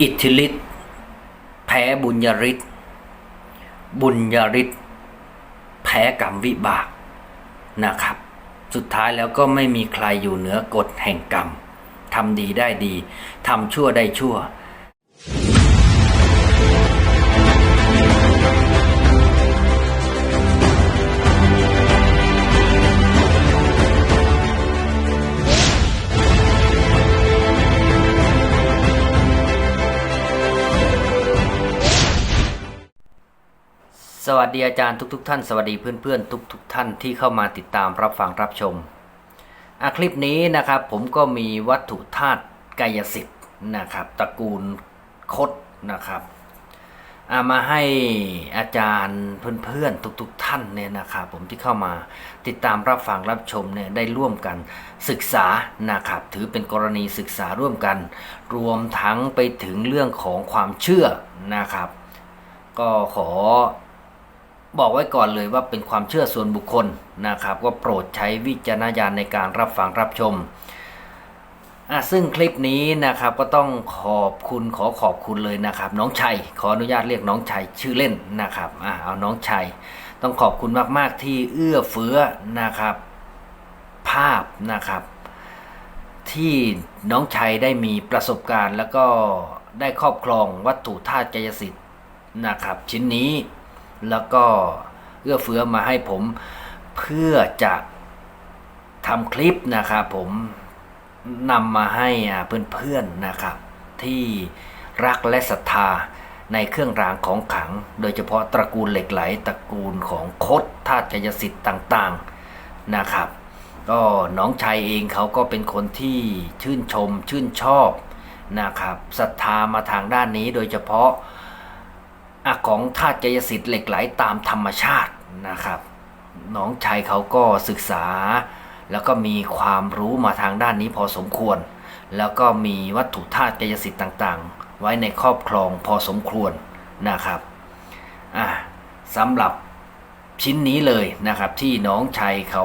อิทธิฤทธิ์แพ้บุญญาฤทธิ์บุญญาฤทธิ์แพ้กรรมวิบากนะครับ สุดท้ายแล้วก็ไม่มีใครอยู่เหนือกฎแห่งกรรมทำดีได้ดีทำชั่วได้ชั่ว สวัสดีอาจารย์ทุกๆทท่าน สวัสดีเพื่อนๆทุกๆทท่านที่เข้ามาติดตามรับฟังรับชมคลิปนี้นะครับผมก็มีวัตถุธาตุกายสิทธิ์นะครับตระกูลคดนะครับามาให้อาจารย์เพื่อนๆทุกๆทท่านเนี่ยนะครับผมที่เข้ามาติดตามรับฟังรับชมเนี่ยได้ร่วมกันศึกษานะครับถือเป็นกรณีศึกษาร่วมกัน รวมทั้งไปถึงเรื่องของความเชื่อนะครับ ก็ขอ บอกไว้ก่อนเลยว่าเป็นความเชื่อส่วนบุคคลนะครับก็โปรดใช้วิจารณญาณในการรับฟังรับชมอะซึ่งคลิปนี้นะครับก็ต้องขอบคุณขอขอบคุณเลยนะครับ น้องชัยขออนุญาตเรียกน้องชัยชื่อเล่นนะครับอะเอาน้องชัย ต้องขอบคุณมาก ๆ ที่เอื้อเฟื้อนะครับ ภาพนะครับ ที่น้องชัยได้มีประสบการณ์ แล้วก็ได้ครอบครองวัตถุธาตุกายสิทธิ์นะครับ ชิ้นนี้ แล้วก็เอื้อเฟื้อมาให้ผมเพื่อจะทำคลิปนะครับผมนำมาให้เพื่อนๆนะครับ ที่รักและศรัทธาในเครื่องรางของขลัง โดยเฉพาะตระกูลเหล็กไหลตระกูลของคดธาตุกายสิทธิ์ต่างๆนะครับ ก็น้องชายเองเขาก็เป็นคนที่ชื่นชมชื่นชอบนะครับศรัทธามาทางด้านนี้โดยเฉพาะ ของธาตุกายสิทธิ์เหล็กไหลตามธรรมชาตินะครับ น้องชายเขาก็ศึกษา แล้วก็มีความรู้มาทางด้านนี้พอสมควร แล้วก็มีวัตถุธาตุกายสิทธิ์ต่างๆ ไว้ในครอบครองพอสมควรนะครับอะสำหรับชิ้นนี้เลยนะครับที่น้องชายเขา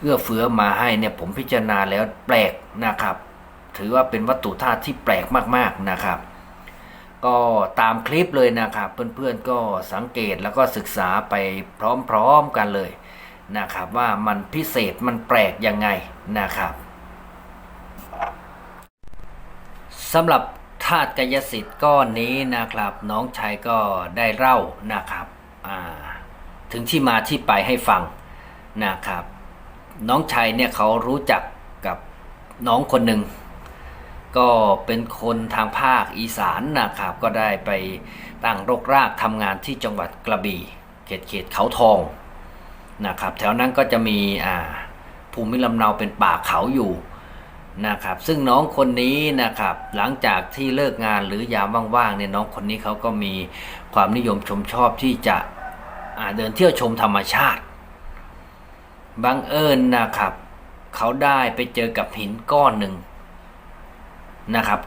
เอื้อเฟื้อมาให้เนี่ยผมพิจารณาแล้วแปลกนะครับ ถือว่าเป็นวัตถุธาตุที่แปลกมากๆนะครับ ก็ตามคลิปเลยนะครับ เพื่อนๆก็สังเกตแล้วก็ศึกษาไปพร้อมๆกันเลยนะครับ ว่ามันพิเศษมันแปลกยังไงนะครับสำหรับธาตุกายสิทธิ์ก้อนนี้นะครับ น้องชายก็ได้เล่านะครับถึงที่มาที่ไปให้ฟังนะครับ น้องชายเนี่ยเขารู้จักกับน้องคนหนึ่ง ก็เป็นคนทางภาคอีสานนะครับก็ได้ไปตั้งรกรากทำงานที่จังหวัดกระบี่เขตเขตเขาทองนะครับแถวนั้นก็จะมีอ่าภูมิลำเนาเป็นป่าเขาอยู่นะครับซึ่งน้องคนนี้นะครับหลังจากที่เลิกงานหรือยามว่างๆเนี่ยน้องคนนี้เขาก็มีความนิยมชมชอบที่จะเดินเที่ยวชมธรรมชาติบังเอิญนะครับเขาได้ไปเจอกับหินก้อนหนึ่ง นะครับ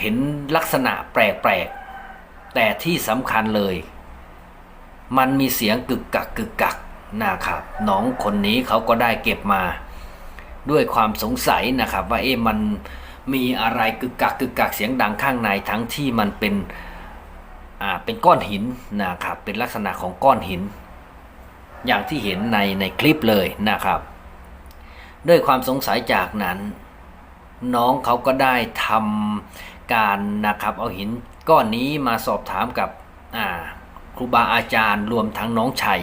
เห็นลักษณะแปลกๆ แต่ที่สำคัญเลย มันมีเสียงกึกกักกึกกักนะครับน้องคนนี้เขาก็ได้เก็บมา ด้วยความสงสัยนะครับว่าเอ๊ะมันมีอะไรกึกกักกึกกักเสียงดังข้างในทั้งที่มันเป็นอ่าเป็นก้อนหินนะครับเป็นลักษณะของก้อนหิน อย่างที่เห็นในในคลิปเลยนะครับ ด้วยความสงสัยจากนั้น น้องเขาก็ได้ทำการนะครับเอาหินก้อนนี้มาสอบถามกับครูบาอาจารย์รวมทั้งน้องชัย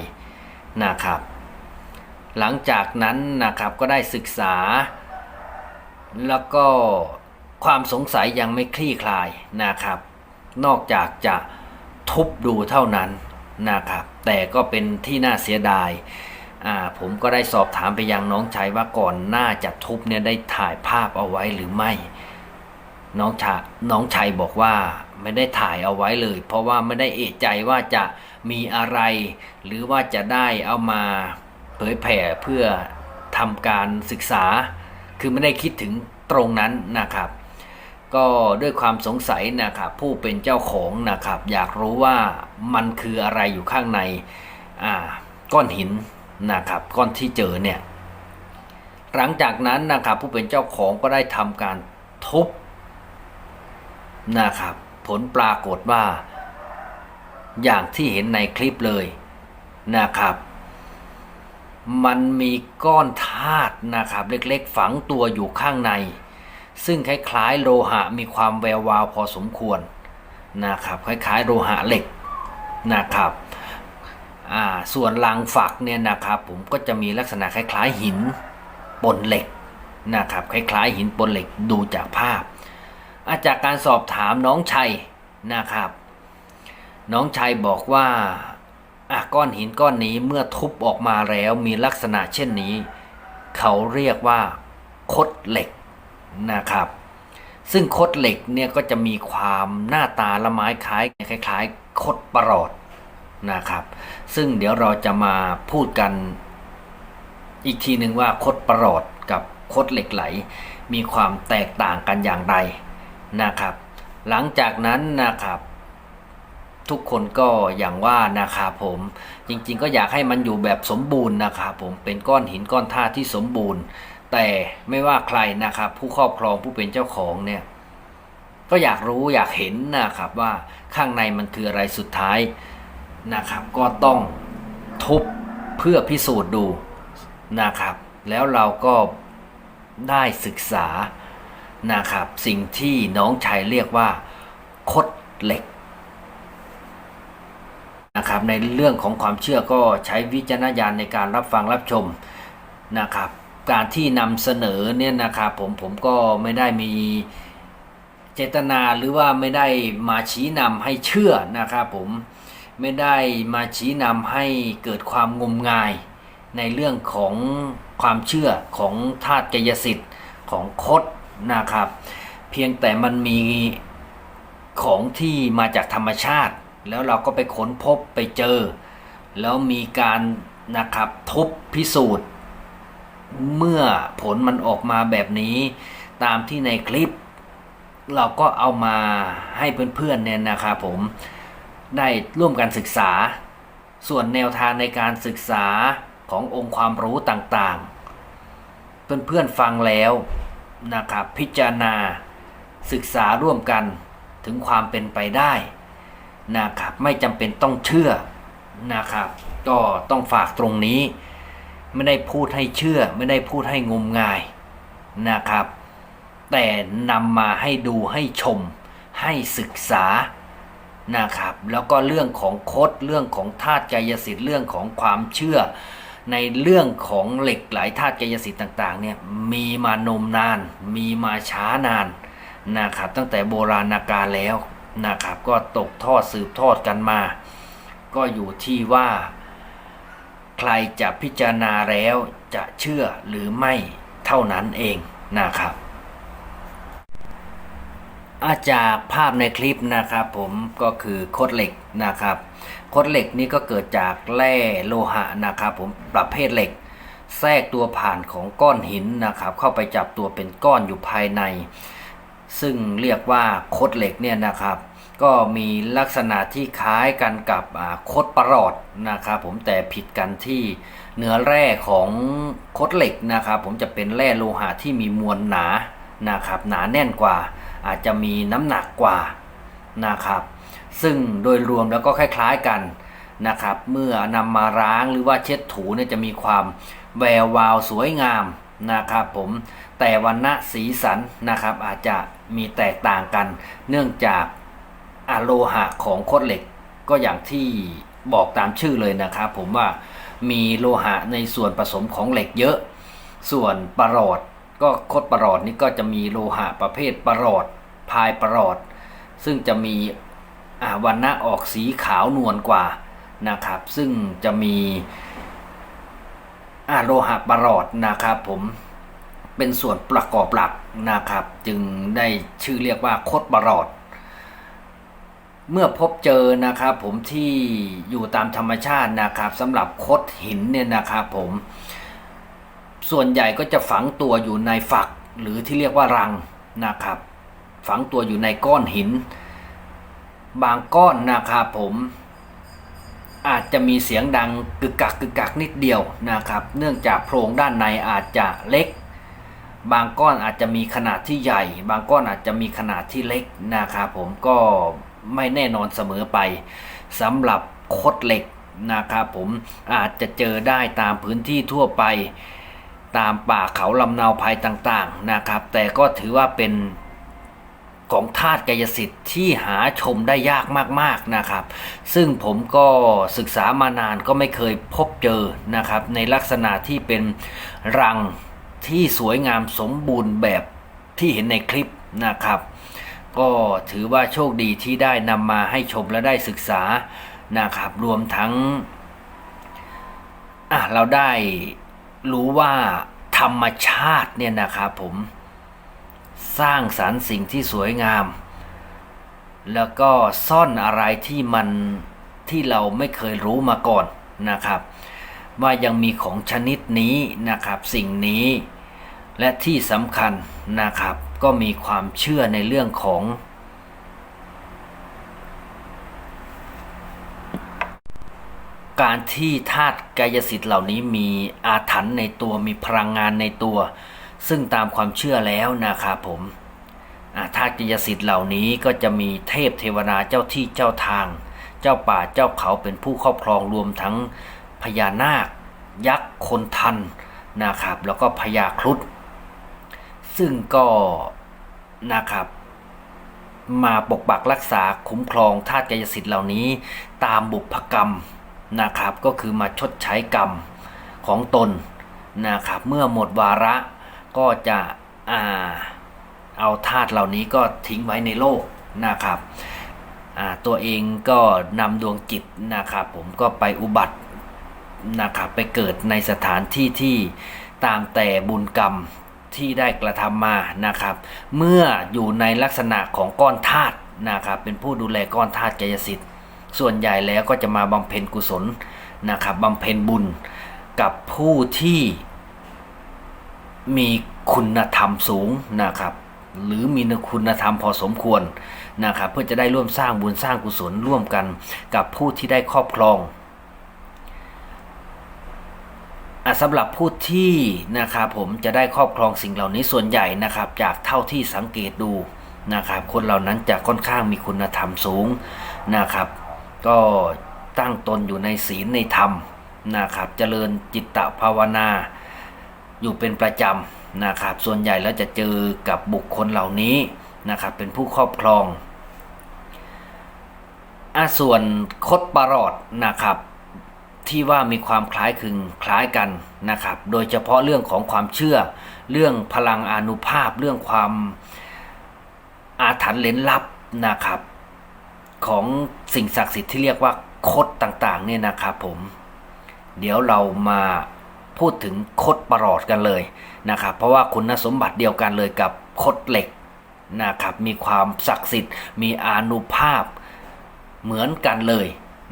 นะครับ หลังจากนั้นนะครับก็ได้ศึกษา แล้วก็ความสงสัยยังไม่คลี่คลายนะครับ นอกจากจะทุบดูเท่านั้นนะครับ แต่ก็เป็นที่น่าเสียดาย อ่าผมก็ได้สอบถามไปยังน้องชายว่าก่อนหน้าจะทุบเนี่ยได้ถ่ายภาพเอาไว้หรือไม่ น้องชาน้องชัยบอกว่าไม่ได้ถ่ายเอาไว้เลย เพราะว่าไม่ได้เอะใจว่าจะมีอะไร หรือว่าจะได้เอามาเผยแผ่เพื่อทำการศึกษา คือไม่ได้คิดถึงตรงนั้นนะครับ ก็ด้วยความสงสัยนะครับผู้เป็นเจ้าของนะครับ อยากรู้ว่ามันคืออะไรอยู่ข้างในอ่าก้อนหิน นะครับก้อนที่เจอเนี่ยหลังจากนั้นนะครับผู้เป็นเจ้าของก็ได้ทำการทุบนะครับผลปรากฏว่า อย่างที่เห็นในคลิปเลยนะครับ มันมีก้อนธาตุนะครับเล็กๆฝังตัวอยู่ข้างใน ซึ่งคล้ายๆโลหะมีความแวววาวพอสมควรนะครับคล้ายๆโลหะเหล็กนะครับ ส่วนรางฝักเนี่ยนะครับผมก็จะมีลักษณะคล้ายๆหินปนเหล็กนะครับคล้ายๆหินปนเหล็กดูจากภาพอาจากการสอบถามน้องชัยนะครับ น้องชัยบอกว่าอะก้อนหินก้อนนี้เมื่อทุบออกมาแล้วมีลักษณะเช่นนี้ เขาเรียกว่าคดเหล็กนะครับ ซึ่งคดเหล็กเนี่ยก็จะมีความหน้าตาละไม้คล้ายคล้ายคดประหลอด นะครับ ซึ่งเดี๋ยวเราจะมาพูดกันอีกทีหนึ่งว่าคดประหลอดกับคดเหล็กไหล มีความแตกต่างกันอย่างไรนะครับ หลังจากนั้นนะครับ ทุกคนก็อย่างว่านะครับผมจริงๆ ก็อยากให้มันอยู่แบบสมบูรณ์นะครับผมเป็นก้อนหินก้อนธาตุที่สมบูรณ์ แต่ไม่ว่าใครนะครับ ผู้ครอบครองผู้เป็นเจ้าของเนี่ยก็อยากรู้อยากเห็นนะครับว่าข้างในมันคืออะไรสุดท้าย นะครับ ก็ต้องทุบเพื่อพิสูจน์ดูนะครับ แล้วเราก็ได้ศึกษานะครับ สิ่งที่น้องชายเรียกว่า คดเหล็กนะครับในเรื่องของความเชื่อก็ใช้วิจารณญาณในการรับฟังรับชมนะครับ การที่นำเสนอเนี่ยนะครับผมผมก็ไม่ได้มีเจตนาหรือว่าไม่ได้มาชี้นำให้เชื่อนะครับผม ไม่ได้มาชี้นำให้เกิดความงมงาย ในเรื่องของความเชื่อของธาตุกายสิทธิ์ของคดนะครับ เพียงแต่มันมีของที่มาจากธรรมชาติ แล้วเราก็ไปค้นพบไปเจอ แล้วมีการนะครับทุบพิสูจน์ เมื่อผลมันออกมาแบบนี้ ตามที่ในคลิป เราก็เอามาให้เพื่อนๆเนี่ยนะครับผม ได้ร่วมกันศึกษา ส่วนแนวทางในการศึกษาขององค์ความรู้ต่างๆ เพื่อนๆฟังแล้วนะครับพิจารณา ศึกษาร่วมกันถึงความเป็นไปได้นะครับไม่จำเป็นต้องเชื่อนะครับ ก็ต้องฝากตรงนี้ ไม่ได้พูดให้เชื่อ ไม่ได้พูดให้งมงายนะครับ แต่นำมาให้ดูให้ชมให้ศึกษา นะครับแล้วก็เรื่องของคดเรื่องของธาตุกายสิทธิ์เรื่องของความเชื่อ ในเรื่องของเหล็กไหลธาตุกายสิทธิ์ต่างๆเนี่ยมีมานมนาน มีมาช้านานนะครับตั้งแต่โบราณกาลแล้วนะครับก็ตกทอดสืบทอดกันมา ก็อยู่ที่ว่า ใครจะพิจารณาแล้วจะเชื่อหรือไม่เท่านั้นเองนะครับ อาจากภาพในคลิปนะครับผมก็คือโคดเหล็กนะครับโคดเหล็กนี้ก็เกิดจากแร่โลหะนะครับผมประเภทเหล็ก แทรกตัวผ่านของก้อนหินนะครับเข้าไปจับตัวเป็นก้อนอยู่ภายใน ซึ่งเรียกว่าโคดเหล็กเนี่ยนะครับ ก็มีลักษณะที่คล้ายกันกับโคดประหลอดนะครับผมแต่ผิดกันที่เนื้อแร่ของโคดเหล็กนะครับผมจะเป็นแร่โลหะที่มีมวลหนานะครับหนาแน่นกว่า อาจจะมีน้ำหนักกว่านะครับ ซึ่งโดยรวมแล้วก็คล้ายๆกันนะครับ เมื่อนำมาล้างหรือว่าเช็ดถูเนี่ยจะมีความแวววาวสวยงามนะครับผมแต่วันณะสีสันนะครับ อาจจะมีแตกต่างกัน เนื่องจากอะโลหะของโคดเหล็ก ก็อย่างที่บอกตามชื่อเลยนะครับ ผมว่ามีโลหะในส่วนผสมของเหล็กเยอะ ส่วนประหลอด ก็คดประหลอดนี่ก็จะมีโลหะประเภทประหลอดพายประหลอด ซึ่งจะมีวันณะออกสีขาวนวลกว่านะครับ ซึ่งจะมีโลหะประหลอดนะครับ ผมเป็นส่วนประกอบหลักนะครับ จึงได้ชื่อเรียกว่าคดประหลอด เมื่อพบเจอนะครับผมที่อยู่ตามธรรมชาตินะครับสำหรับคดหินเนี่ยนะครับผม ส่วนใหญ่ก็จะฝังตัวอยู่ในฝักหรือที่เรียกว่ารังนะครับ ฝังตัวอยู่ในก้อนหิน บางก้อนนะครับผม อาจจะมีเสียงดังกึกกักกึกกักนิดเดียวนะครับ เนื่องจากโพรงด้านในอาจจะเล็ก บางก้อนอาจจะมีขนาดที่ใหญ่ บางก้อนอาจจะมีขนาดที่เล็กนะครับผมก็ไม่แน่นอนเสมอไปสำหรับคดเหล็กนะครับผมอาจจะเจอได้ตามพื้นที่ทั่วไป ตามป่าเขาลำนาวภัยต่างๆนะครับ แต่ก็ถือว่าเป็นของธาตุกายสิทธิ์ที่หาชมได้ยากมากๆนะครับ ซึ่งผมก็ศึกษามานานก็ไม่เคยพบเจอนะครับ ในลักษณะที่เป็นรังที่สวยงามสมบูรณ์แบบที่เห็นในคลิปนะครับ ก็ถือว่าโชคดีที่ได้นำมาให้ชมและได้ศึกษานะครับ รวมทั้งอะเราได้ รู้ว่าธรรมชาติเนี่ยนะครับผมสร้างสรรค์สิ่งที่สวยงาม แล้วก็ซ่อนอะไรที่มันที่เราไม่เคยรู้มาก่อนนะครับ ว่ายังมีของชนิดนี้นะครับ สิ่งนี้และที่สำคัญนะครับ ก็มีความเชื่อในเรื่องของ การที่ธาตุกายสิทธิ์เหล่านี้มีอาถรรพ์ในตัวมีพลังงานในตัว ซึ่งตามความเชื่อแล้วนะครับผมธาตุกายสิทธิ์เหล่านี้ก็จะมีเทพเทวดาเจ้าที่เจ้าทาง เจ้าป่าเจ้าเขาเป็นผู้ครอบครองรวมทั้งพญานาค ยักษ์คนทันนะครับ แล้วก็พญาครุฑซึ่งก็นะครับมาปกปักรักษาคุ้มครองธาตุกายสิทธิ์เหล่านี้ตามบุพกรรม นะครับก็คือมาชดใช้กรรมของตนนะครับเมื่อหมดวาระก็จะอาเอาธาตุเหล่านี้ก็ทิ้งไว้ในโลกนะครับตัวเองก็นำดวงจิตนะครับผมก็ไปอุบัตินะครับไปเกิดในสถานที่ที่ตามแต่บุญกรรมที่ได้กระทำมานะครับ เมื่ออยู่ในลักษณะของก้อนธาตุนะครับเป็นผู้ดูแลก้อนธาตุกายสิทธิ์ ส่วนใหญ่แล้วก็จะมาบำเพ็ญกุศลนะครับบำเพ็ญบุญกับผู้ที่มีคุณธรรมสูงนะครับหรือมีคุณธรรมพอสมควรนะครับเพื่อจะได้ร่วมสร้างบุญสร้างกุศลร่วมกันกับผู้ที่ได้ครอบครองอสำหรับผู้ที่นะครับผมจะได้ครอบครองสิ่งเหล่านี้ส่วนใหญ่นะครับ จากเท่าที่สังเกตดูนะครับ คนเหล่านั้นจะค่อนข้างมีคุณธรรมสูงนะครับ ก็ตั้งตนอยู่ในศีลในธรรมนะครับเจริญจิตตภาวนา อยู่เป็นประจำนะครับ ส่วนใหญ่แล้วจะเจอกับบุคคลเหล่านี้นะครับเป็นผู้ครอบครองอะส่วนคดประหลอดนะครับ ที่ว่ามีความคล้ายคลึงคล้ายกันนะครับ โดยเฉพาะเรื่องของความเชื่อ เรื่องพลังอนุภาพ เรื่องความอาถรรพ์เลนลับนะครับ ของสิ่งศักดิ์สิทธิ์ที่เรียกว่าคดต่างๆเนี่ยนะครับผม เดี๋ยวเรามาพูดถึงคดประหลอดกันเลยนะครับ เพราะว่าคุณสมบัติเดียวกันเลยกับคดเหล็กนะครับ มีความศักดิ์สิทธิ์ มีอานุภาพเหมือนกันเลย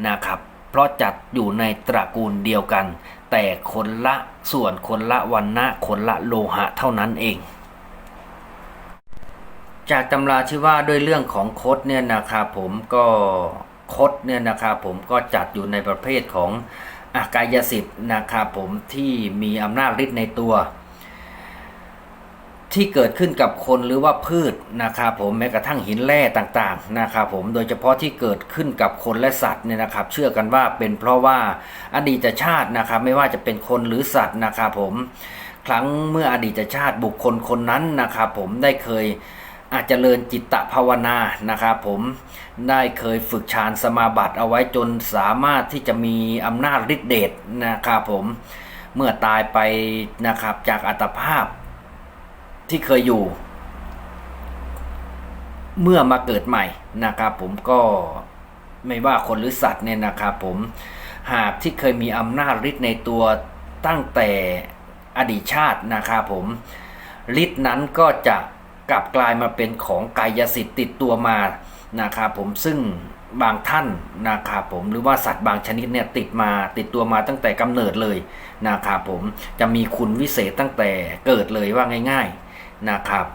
นะครับ เพราะจัดอยู่ในตระกูลเดียวกัน แต่คนละส่วนคนละวันนะคนละโลหะเท่านั้นเอง จากตำราที่ว่าด้วยเรื่องของคดเนี่ยนะครับผมก็คดเนี่ยนะครับผมก็จัดอยู่ในประเภทของอากายสิทธิ์นะครับผมที่มีอำนาจฤทธิ์ในตัว ที่เกิดขึ้นกับคนหรือว่าพืชนะครับผมแม้กระทั่งหินแร่ต่างๆนะครับผมโดยเฉพาะที่เกิดขึ้นกับคนและสัตว์เนี่ยนะครับ เชื่อกันว่าเป็นเพราะว่าอดีตชาตินะครับไม่ว่าจะเป็นคนหรือสัตว์นะครับผมครั้งเมื่ออดีตชาติบุคคลคนนั้นนะครับผมได้เคย อาจเจริญจิตตภาวนานะครับผมได้เคยฝึกฌานสมาบัติเอาไว้จนสามารถที่จะมีอำนาจฤทธิเดชนะครับผมเมื่อตายไปนะครับจากอัตภาพที่เคยอยู่ เมื่อมาเกิดใหม่นะครับผมก็ไม่ว่าคนหรือสัตว์เนี่ยนะครับผมหากที่เคยมีอำนาจฤทธิ์ในตัวตั้งแต่อดีตชาตินะครับผมฤทธิ์นั้นก็จะ กลับกลายมาเป็นของกายสิทธิ์ติดตัวมานะครับผมซึ่งบางท่านนะครับผมหรือว่าสัตว์บางชนิดเนี่ยติดมาติดตัวมาตั้งแต่กำเนิดเลยนะครับผมจะมีคุณวิเศษตั้งแต่เกิดเลยว่าง่าย ๆนะครับ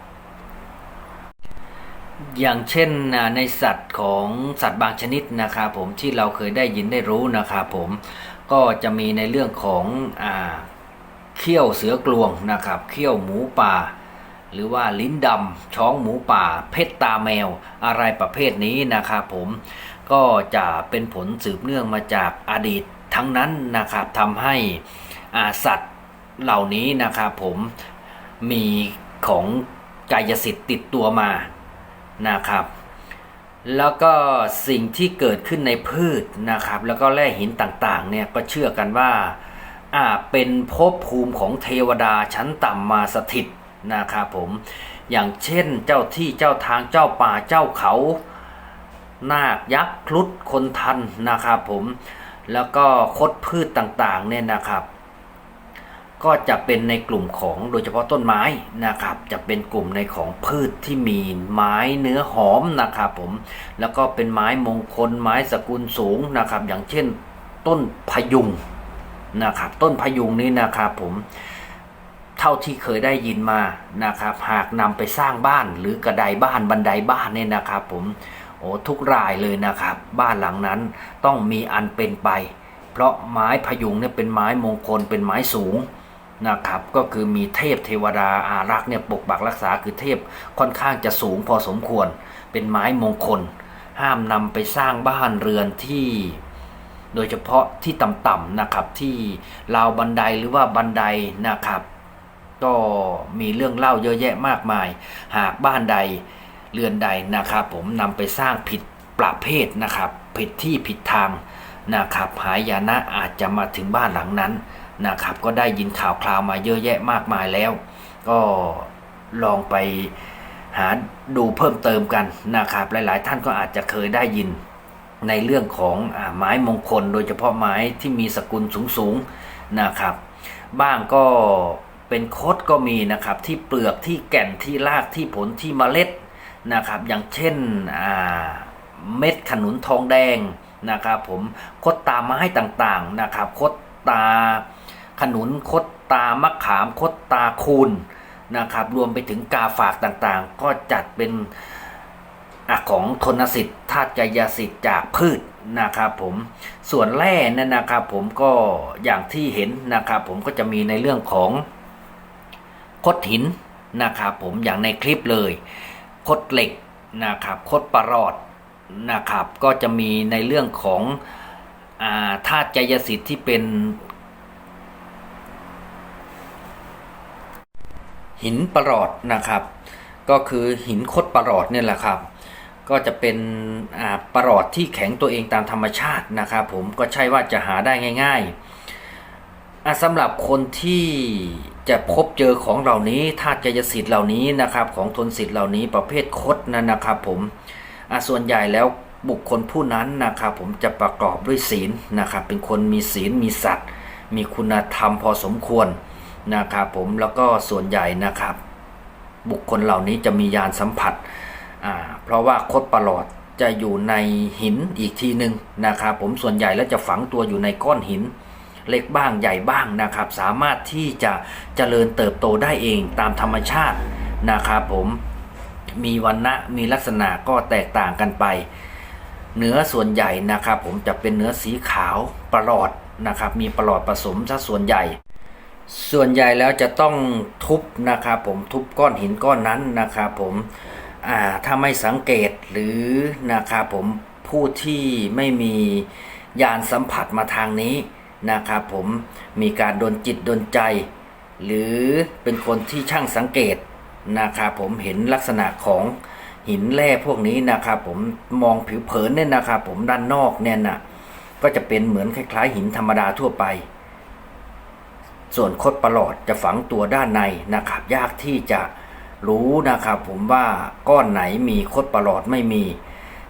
อย่างเช่นในสัตว์ของสัตว์บางชนิดนะครับผมที่เราเคยได้ยินได้รู้นะครับผมก็จะมีในเรื่องของอเขี้ยวเสือกลวงนะครับเขี้ยวหมูป่า หรือว่าลิ้นดำช้องหมูป่า เพชรตาแมว อะไรประเภทนี้นะครับผมก็จะเป็นผลสืบเนื่องมาจากอดีตทั้งนั้นนะครับทำให้อาสัตว์เหล่านี้นะครับผมมีของกายสิทธิ์ติดตัวมานะครับ แล้วก็สิ่งที่เกิดขึ้นในพืชนะครับ แล้วก็แร่หินต่างๆเนี่ยก็เชื่อกันว่าอ่าเป็นภพภูมิของเทวดาชั้นต่ำมาสถิต นะครับผมอย่างเช่นเจ้าที่เจ้าทางเจ้าป่าเจ้าเขานาคยักษ์ครุฑคนทันนะครับผมแล้วก็คดพืชต่างๆเนี่ยนะครับ ก็จะเป็นในกลุ่มของโดยเฉพาะต้นไม้นะครับ จะเป็นกลุ่มในของพืชที่มีไม้เนื้อหอมนะครับผมแล้วก็เป็นไม้มงคลไม้สกุลสูงนะครับ อย่างเช่นต้นพยุงนะครับต้นพยุงนี้นะครับผม เท่าที่เคยได้ยินมานะครับ หากนำไปสร้างบ้านหรือกระไดบ้านบันไดบ้านเนี่ยนะครับ ผมโอ้ทุกรายเลยนะครับ บ้านหลังนั้นต้องมีอันเป็นไป เพราะไม้พยุงเนี่ยเป็นไม้มงคลเป็นไม้สูงนะครับก็คือมีเทพเทวดาอารักษ์เนี่ยปกปักรักษาคือเทพค่อนข้างจะสูงพอสมควร เป็นไม้มงคล ห้ามนำไปสร้างบ้านเรือนที่ โดยเฉพาะที่ต่ำๆนะครับที่ราวบันไดหรือว่าบันไดนะครับ ก็มีเรื่องเล่าเยอะแยะมากมาย หากบ้านใดเรือนใดนะครับผมนำไปสร้างผิดประเภทนะครับ ผิดที่ผิดทางนะครับหายานะอาจจะมาถึงบ้านหลังนั้นนะครับ ก็ได้ยินข่าวคราวมาเยอะแยะมากมายแล้ว ก็ลองไปหาดูเพิ่มเติมกันนะครับ หลายๆ ท่านก็อาจจะเคยได้ยินในเรื่องของอไม้มงคล โดยเฉพาะไม้ที่มีสกุลสูงๆนะครับ บ้างก็ เป็นโคดก็มีนะครับที่เปลือกที่แก่นที่รากที่ผลที่เมล็ดนะครับ อย่างเช่นเม็ดขนุนทองแดงนะครับ ผมคดตาไม้ต่างๆนะครับ คดตาขนุนคดตามะขามคดตาคูนนะครับ รวมไปถึงกาฝากต่างๆ ก็จัดเป็นอของทนสิทธิ์ธาตุกายสิทธิ์จากพืชนะครับผมส่วนแร่นั่นนะครับผมก็อย่างที่เห็นนะครับผมก็จะมีในเรื่องของ คดหินนะครับผมอย่างในคลิปเลย คดเหล็กนะครับคดประหลอดนะครับก็จะมีในเรื่องของอาธาตุกายสิทธิ์ที่เป็น หินประหลอดนะครับ ก็คือหินคดประหลอดเนี่ยแหละครับ ก็จะเป็นประหลอดที่แข็งตัวเองตามธรรมชาตินะครับผมก็ใช่ว่าจะหาได้ง่าย ๆ อะสำหรับคนที่จะพบเจอของเหล่านี้ธาตุกายสิทธิ์เหล่านี้นะครับ ของทนสิทธิ์เหล่านี้ประเภทคดนั่นนะครับ ผมอะส่วนใหญ่แล้วบุคคลผู้นั้นนะครับ ผมจะประกอบด้วยศีลนะครับ เป็นคนมีศีลมีสัตว์มีคุณธรรมพอสมควรนะครับผมแล้วก็ส่วนใหญ่นะครับ บุคคลเหล่านี้จะมียานสัมผัสอ่าเพราะว่าคดประหลอดจะอยู่ในหินอีกทีหนึ่งนะครับ ผมส่วนใหญ่แล้วจะฝังตัวอยู่ในก้อนหิน เล็กบ้างใหญ่บ้างนะครับ สามารถที่จะเจริญเติบโตได้เองตามธรรมชาตินะครับผมมีวันณะมีลักษณะก็แตกต่างกันไป เนื้อส่วนใหญ่นะครับ ผมจะเป็นเนื้อสีขาวประหลอดนะครับ มีประหลอดผสมซะส่วนใหญ่ ส่วนใหญ่แล้วจะต้องทุบนะครับ ผมทุบก้อนหินก้อนนั้นนะครับ ผมถ้าไม่สังเกตหรือนะครับผมผู้ที่ไม่มียานสัมผัสมาทางนี้ นะครับผมมีการโดนจิตโดนใจ หรือเป็นคนที่ช่างสังเกตนะครับผมเห็นลักษณะของหินแร่พวกนี้นะครับผมมองผิวเผินเนี่ยนะครับผมด้านนอกเนี่ยนะก็จะเป็นเหมือนคล้ายๆ หินธรรมดาทั่วไป ส่วนคดประหลอดจะฝังตัวด้านในนะครับ ยากที่จะรู้นะครับผมว่าก้อนไหนมีคดประหลอดไม่มี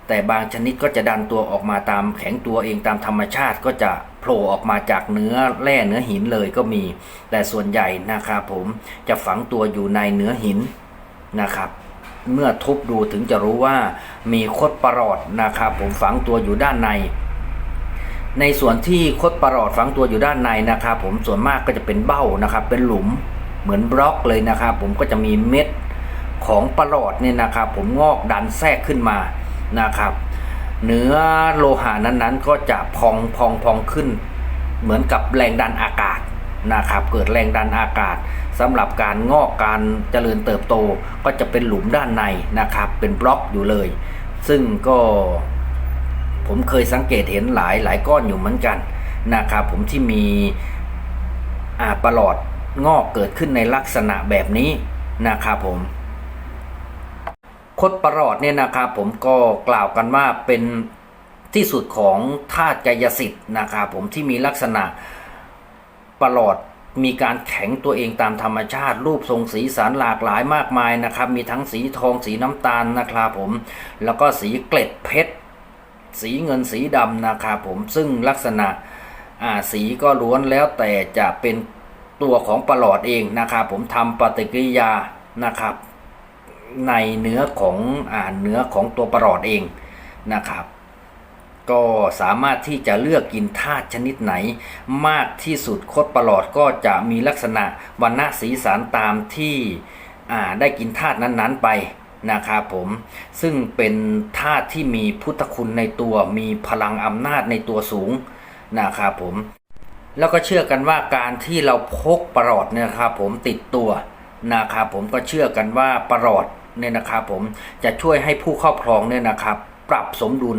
แต่บางชนิดก็จะดันตัวออกมาตามแข็งตัวเองตามธรรมชาติก็จะโผล่ออกมาจากเนื้อแร่เนื้อหินเลยก็มี แต่ส่วนใหญ่นะครับผมจะฝังตัวอยู่ในเนื้อหินนะครับ เมื่อทุบดูถึงจะรู้ว่ามีคดประหลอดนะครับ ผมฝังตัวอยู่ด้านใน ในส่วนที่คดประหลอดฝังตัวอยู่ด้านในนะครับผมส่วนมากก็จะเป็นเบ้านะครับ เป็นหลุมเหมือนบล็อกเลยนะครับ ผมก็จะมีเม็ดของประหลอดเนี่ยนะครับ ผมงอกดันแทรกขึ้นมา นะครับ เนื้อโลหะนั้นๆ ก็จะพองพองพองขึ้น เหมือนกับแรงดันอากาศนะครับเกิดแรงดันอากาศสำหรับการงอกการเจริญเติบโตก็จะเป็นหลุมด้านในนะครับ เป็นบล็อกอยู่เลย ซึ่งก็ผมเคยสังเกตเห็นหลายหลายก้อนอยู่เหมือนกันนะครับผมที่มีอ่าประหลอดงอกเกิดขึ้นในลักษณะแบบนี้นะครับผม คดประหลอดเนี่ยนะครับผมก็กล่าวกันว่าเป็นที่สุดของธาตุกายสิทธิ์นะครับผมที่มีลักษณะประหลอดมีการแข็งตัวเองตามธรรมชาติ รูปทรงสีสันหลากหลายมากมายนะครับ มีทั้งสีทองสีน้ำตาลนะครับผม แล้วก็สีเกล็ดเพชร สีเงินสีดำนะครับผม ซึ่งลักษณะสีก็ล้วนแล้วแต่จะเป็นตัวของประหลอดเองนะครับผมทำปฏิกิริยานะครับ ในเนื้อของอ่าเนื้อของตัวประหลอดเองนะครับ ก็สามารถที่จะเลือกกินธาตุชนิดไหน มากที่สุดคดประหลอดก็จะมีลักษณะวันณะสีสันตามที่ได้กินธาตุนั้นๆไปนะครับผมซึ่งเป็นธาตุที่มีพุทธคุณในตัวมีพลังอำนาจในตัวสูงนะครับผมแล้วก็เชื่อกันว่าการที่เราพกประหลอดเนี่ยนะครับผมติดตัวนะครับผมก็เชื่อกันว่าประหลอด เนี่ยนะครับผมจะช่วยให้ผู้ครอบครองเนี่ยนะครับปรับสมดุล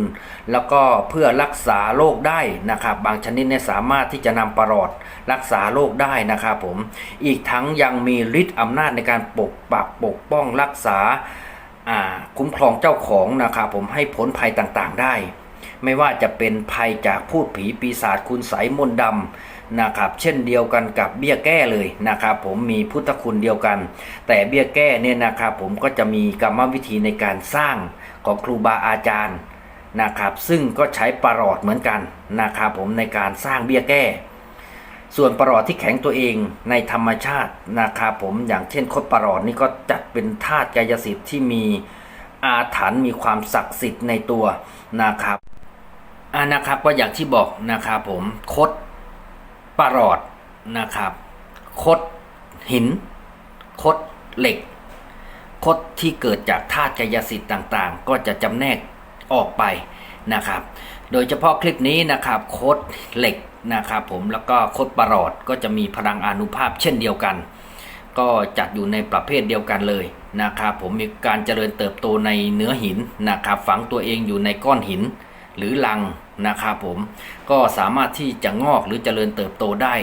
แล้วก็เพื่อรักษาโรคได้นะครับ บางชนิดเนี่ยสามารถที่จะนำประหลอดรักษาโรคได้นะครับผมอีกทั้งยังมีฤทธิ์อำนาจในการปกปักปกป้องรักษาคุ้มครองเจ้าของนะครับผมให้พ้นภัยต่างๆได้ ไม่ว่าจะเป็นภัยจากพูดผีปีศาจคุณไสยมนต์ดำ นะครับเช่นเดียวกันกับเบี้ยแก้เลยนะครับผมมีพุทธคุณเดียวกัน แต่เบี้ยแก้เนี่ยนะครับผมก็จะมีกรรมวิธีในการสร้างของครูบาอาจารย์นะครับซึ่งก็ใช้ประหลอดเหมือนกันนะครับผมในการสร้างเบี้ยแก้ ส่วนประหลอดที่แข็งตัวเองในธรรมชาตินะครับผมอย่างเช่นคดประหลอดนี่ก็จัดเป็นธาตุกายสิทธิ์ที่มีอาถรรพ์มีความศักดิ์สิทธิ์ในตัวนะครับอ่านะครับก็อย่างที่บอกนะครับผมคด ประหลอดนะครับ คดหิน คดเหล็ก คดที่เกิดจากธาตุกายสิทธิ์ต่างๆ ก็จะจำแนกออกไปนะครับ โดยเฉพาะคลิปนี้นะครับ คดเหล็กนะครับผมแล้วก็คดประหลอดก็จะมีพลังอนุภาพเช่นเดียวกัน ก็จัดอยู่ในประเภทเดียวกันเลยนะครับผมมีการเจริญเติบโตในเนื้อหินนะครับฝังตัวเองอยู่ในก้อนหิน หรือลัง นะครับผมก็สามารถที่จะงอกหรือเจริญเติบโตได้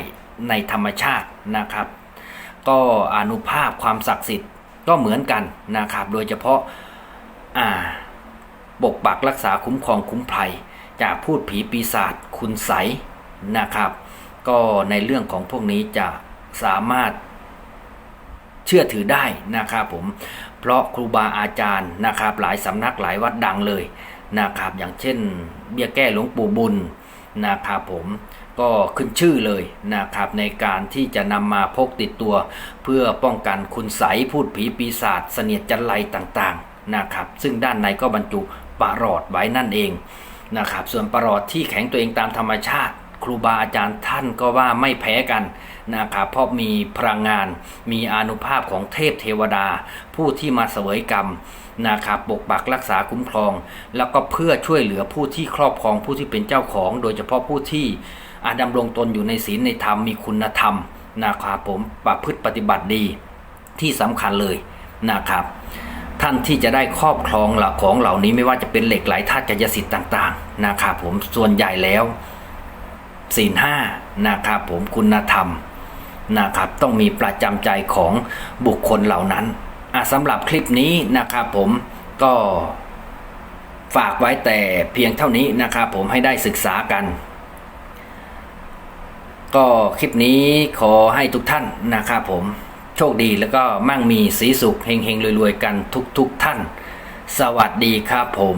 ในธรรมชาตินะครับ ก็อนุภาพความศักดิ์สิทธิ์ก็เหมือนกันนะครับ โดยเฉพาะอ่าปกปักรักษาคุ้มครองคุ้มภัย จากพูดผีปีศาจคุณใสนะครับ ก็ในเรื่องของพวกนี้จะสามารถเชื่อถือได้นะครับผมเพราะครูบาอาจารย์นะครับ หลายสำนักหลายวัดดังเลย นะครับอย่างเช่น เบี้ยแก้หลวงปู่บุญนะครับผมก็ขึ้นชื่อเลยนะครับในการที่จะนำมาพกติดตัว เพื่อป้องกันคุณใสพูดผีปีศาจเสนียดจันไรต่างๆนะครับซึ่งด้านในก็บรรจุปะหลอดไว้นั่นเองนะครับส่วนปะหลอดที่แข็งตัวเองตามธรรมชาติ ครูบาอาจารย์ท่านก็ว่าไม่แพ้กันนะครับเพราะมีพลังงาน มีอนุภาพของเทพเทวดา ผู้ที่มาเสวยกรรม นะครับปกปักรักษาคุ้มครอง แล้วก็เพื่อช่วยเหลือผู้ที่ครอบครองผู้ที่เป็นเจ้าของ โดยเฉพาะผู้ที่อาดำรงตนอยู่ในศีลในธรรมมีคุณธรรมนะครับผมประพฤติปฏิบัติดีที่สำคัญเลยนะครับ ท่านที่จะได้ครอบครองหลักของเหล่านี้ไม่ว่าจะเป็นเหล็กไหลธาตุกายสิทธิ์ต่าง ๆ นะครับผมส่วนใหญ่แล้วศีลห้านะครับผมคุณธรรมนะครับต้องมีประจำใจของบุคคลเหล่านั้น สำหรับคลิปนี้นะครับผมก็ฝากไว้แต่เพียงเท่านี้นะครับผมให้ได้ศึกษากัน ก็คลิปนี้ขอให้ทุกท่านนะครับผมโชคดีแล้วก็มั่งมีสีสุขเฮงๆรวยๆกันทุกๆทท่าน สวัสดีครับผม